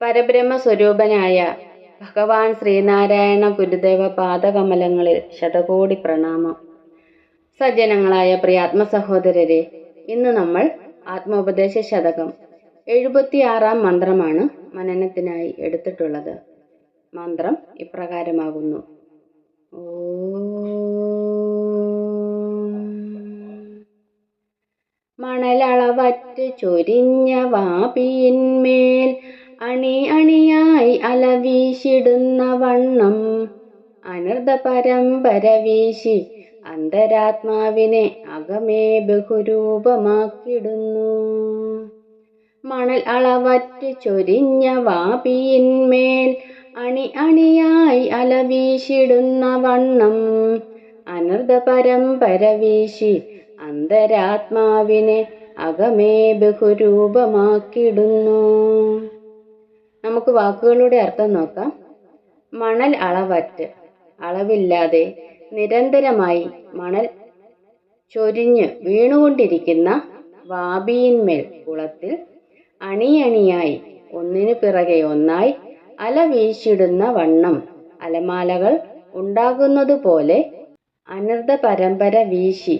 പരബ്രഹ്മ സ്വരൂപനായ ഭഗവാൻ ശ്രീനാരായണ ഗുരുദേവ പാദകമലങ്ങളിൽ ശതകോടി പ്രണാമം. സജ്ജനങ്ങളായ പ്രിയാത്മ സഹോദരരെ ഇന്ന് നമ്മൾ ആത്മോപദേശ ശതകം എഴുപത്തിയാറാം മന്ത്രമാണ് മനനത്തിനായി എടുത്തിട്ടുള്ളത്. മന്ത്രം ഇപ്രകാരമാകുന്നു. മണലളവറ്റ് ചൊരിഞ്ഞ വാപിയിന്മേൽ അണി അണിയായി അലവീശിടുന്ന വണ്ണം അനർഥ പരമ്പര വീശി അന്തരാത്മാവിനെ അകമേ ബഹുരൂപമാക്കിടുന്നു മണൽ അളവറ്റ് ചൊരിഞ്ഞ വാപിയിന്മേൽ അണി അണിയായി അലവീശിടുന്ന വണ്ണം അനർഥ പരമ്പര വീശി അന്തരാത്മാവിനെ അകമേ ബഹുരൂപമാക്കിടുന്നു നമുക്ക് വാക്കുകളുടെ അർത്ഥം നോക്കാം. മണൽ അളവറ്റ് അളവില്ലാതെ നിരന്തരമായി മണൽ ചൊരിഞ്ഞ് വീണുകൊണ്ടിരിക്കുന്ന വാബിയിന്മേൽ കുളത്തിൽ അണിയണിയായി ഒന്നിനു പിറകെ ഒന്നായി അല വീശിടുന്ന വണ്ണം അലമാലകൾ ഉണ്ടാകുന്നതുപോലെ അനർഥ പരമ്പര വീശി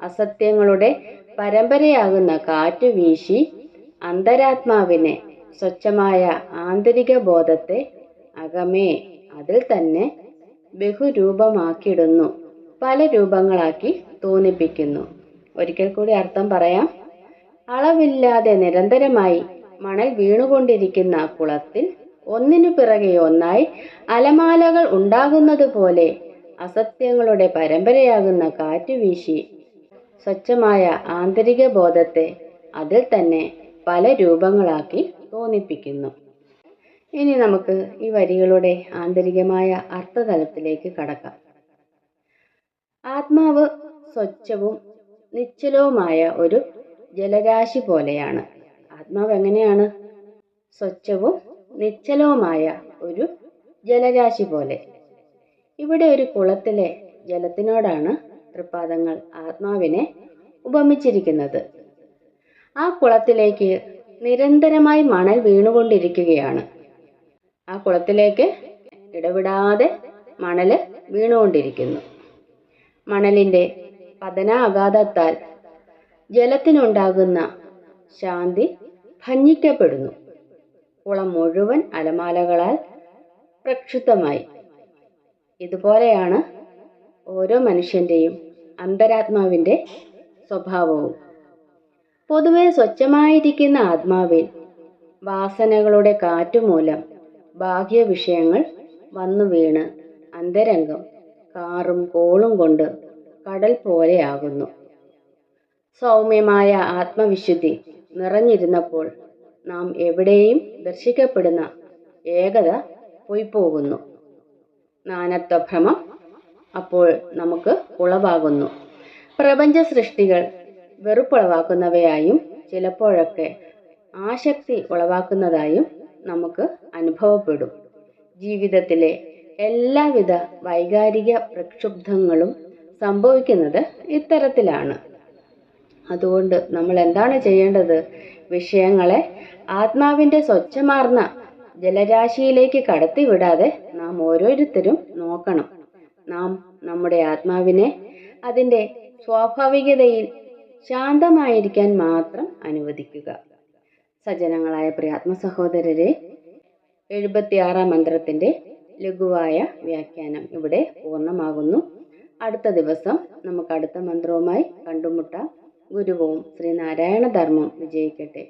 അസത്യങ്ങളുടെ പരമ്പരയാകുന്ന കാറ്റു വീശി അന്തരാത്മാവിനെ സ്വച്ഛമായ ആന്തരിക ബോധത്തെ അകമേ അതിൽ തന്നെ ബഹുരൂപമാക്കിടുന്നു പല രൂപങ്ങളാക്കി തോന്നിപ്പിക്കുന്നു. ഒരിക്കൽ കൂടി അർത്ഥം പറയാം. അളവില്ലാതെ നിരന്തരമായി മണൽ വീണുകൊണ്ടിരിക്കുന്ന കുളത്തിൽ ഒന്നിനു പിറകെ ഒന്നായി അലമാലകൾ ഉണ്ടാകുന്നത് പോലെ അസത്യങ്ങളുടെ പരമ്പരയാകുന്ന കാറ്റുവീശി സ്വച്ഛമായ ആന്തരിക ബോധത്തെ അതിൽ തന്നെ പല രൂപങ്ങളാക്കി തോന്നിപ്പിക്കുന്നു. ഇനി നമുക്ക് ഈ വരികളുടെ ആന്തരികമായ അർത്ഥതലത്തിലേക്ക് കടക്കാം. ആത്മാവ് സ്വച്ഛവും നിശ്ചലവുമായ ഒരു ജലരാശി പോലെയാണ്. ആത്മാവ് എങ്ങനെയാണ്? സ്വച്ഛവും നിശ്ചലവുമായ ഒരു ജലരാശി പോലെ. ഇവിടെ ഒരു കുളത്തിലെ ജലത്തിനോടാണ് തൃപ്പാദങ്ങൾ ആത്മാവിനെ ഉപമിച്ചിരിക്കുന്നത്. ആ കുളത്തിലേക്ക് നിരന്തരമായി മണൽ വീണുകൊണ്ടിരിക്കുകയാണ്. ആ കുളത്തിലേക്ക് ഇടവിടാതെ മണൽ വീണുകൊണ്ടിരിക്കുന്നു. മണലിന്റെ പതനാഘാതത്താൽ ജലത്തിനുണ്ടാകുന്ന ശാന്തി ഭഞ്ജിക്കപ്പെടുന്നു. കുളം മുഴുവൻ അലമാലകളാൽ പ്രക്ഷുബ്ധമായി. ഇതുപോലെയാണ് ഓരോ മനുഷ്യന്റെയും അന്തരാത്മാവിന്റെ സ്വഭാവവും. പൊതുവെ സ്വച്ഛമായിരിക്കുന്ന ആത്മാവിൽ വാസനകളുടെ കാറ്റുമൂലം ബാഹ്യ വിഷയങ്ങൾ വന്നു വീണ് അന്തരംഗം കാറും കോളും കൊണ്ട് കടൽ പോലെയാകുന്നു സൗമ്യമായ ആത്മവിശുദ്ധി നിറഞ്ഞിരുന്നപ്പോൾ നാം എവിടെയും ദർശിക്കപ്പെടുന്ന ഏകത പോയിപ്പോകുന്നു നാനത്വഭ്രമം അപ്പോൾ നമുക്ക് ഉളവാകുന്നു. പ്രപഞ്ച സൃഷ്ടികൾ വെറുപ്പുളവാക്കുന്നവയായും ചിലപ്പോഴൊക്കെ ആശക്തി ഉളവാക്കുന്നതായും നമുക്ക് അനുഭവപ്പെടും. ജീവിതത്തിലെ എല്ലാവിധ വൈകാരിക പ്രക്ഷുബ്ധങ്ങളും സംഭവിക്കുന്നത് ഇത്തരത്തിലാണ്. അതുകൊണ്ട് നമ്മൾ എന്താണ് ചെയ്യേണ്ടത്? വിഷയങ്ങളെ ആത്മാവിന്റെ സ്വച്ഛമാർന്ന ജലരാശിയിലേക്ക് കടത്തിവിടാതെ നാം ഓരോരുത്തരും നോക്കണം. നാം നമ്മുടെ ആത്മാവിനെ അതിന്റെ സ്വാഭാവികതയിൽ ശാന്തമായിരിക്കാൻ മാത്രം അനുവദിക്കുക. സജ്ജനങ്ങളായ പ്രിയാത്മ സഹോദരരെ എഴുപത്തിയാറാം മന്ത്രത്തിന്റെ ലഘുവായ വ്യാഖ്യാനം ഇവിടെ പൂർണമാകുന്നു. അടുത്ത ദിവസം നമുക്ക് അടുത്ത മന്ത്രവുമായി കണ്ടുമുട്ടാം. ഗുരുവും ശ്രീനാരായണ ധർമ്മം വിജയിക്കട്ടെ.